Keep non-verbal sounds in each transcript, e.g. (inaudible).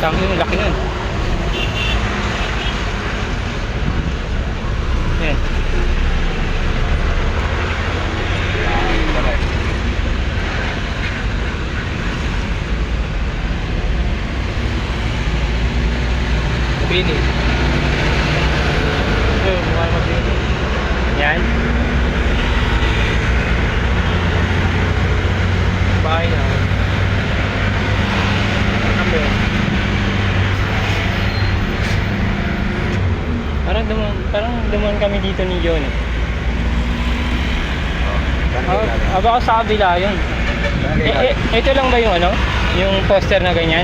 Tặng lên, gạch lên, Nè Pini. Ừ, oh, wala pa pini. Yan. Parang duman, parang duman kami dito ni John. eh. Ah, ah, baka sa kabila yun. Eh, eh, ito lang ba yung ano? Yung poster na ganyan?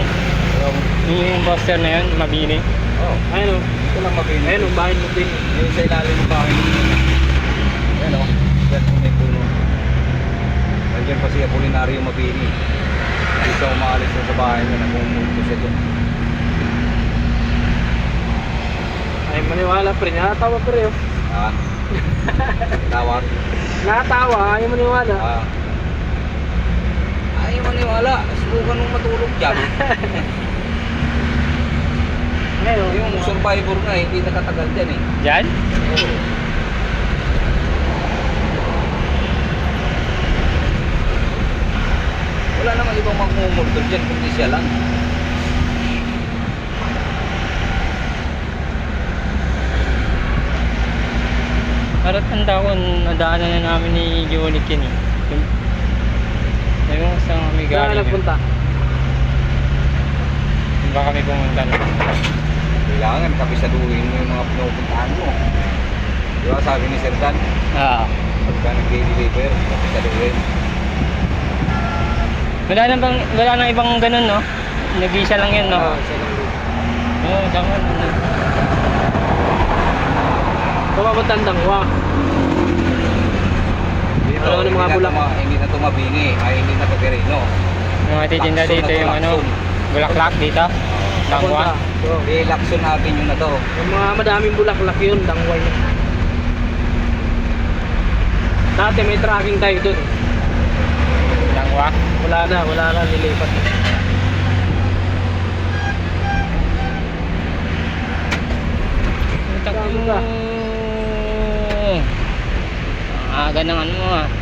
Yung poster na yun, mabini. Oh, ayun o. Ito lang mabini. Ayun o, bahay mo bini. Yung sa ilalim ng bahay. Ayan o. Yan kung may puno. Nandiyan pa si Apolinario Mabini. Hindi siya umaalis sa bahay niya. Nagmumulto siya doon. Ay, maniwala pre. Nakatawa pre oh. Ah. Tawag. Nakatawa, ayaw maniwala. Ah. Ay, maniwala. Subukan mong matulog dyan. (laughs) Ngayon, Yung survivor nga, hindi nakatagal dyan eh. Diyan? Oo. Wala namang ibang magmumulto dyan kundi siya lang. Parang tanda ko, nadaanan na namin ni Jonik yun eh. Yung, yung saan kami Saan ka galing. yun. nagpunta? Saan ba kami pumunta na? Kailangan kabisaduhin mo yung mga pinupuntahan mo. Di ba sabi ni Sir Dan, Ah. pagka nag-deliver, kabisaduhin. Wala na bang, wala nang ibang ganun no? Nag-isa lang yun no? Ah, siya lang. Oo, oh, tama. Papapuntan Dangwa. Dito, Ano, ano, mga bulak? hindi na tumabini, ay hindi na Peperino. Yung mga titinda dito yung ano, bulaklak dito. So, I-lakson natin yung na to. yung mga madaming bulaklak yun, Dangwa yun. Dati may tracking tayo dun. Tangwa. Wala na, wala na nilipat. Aga ng ano mo ah.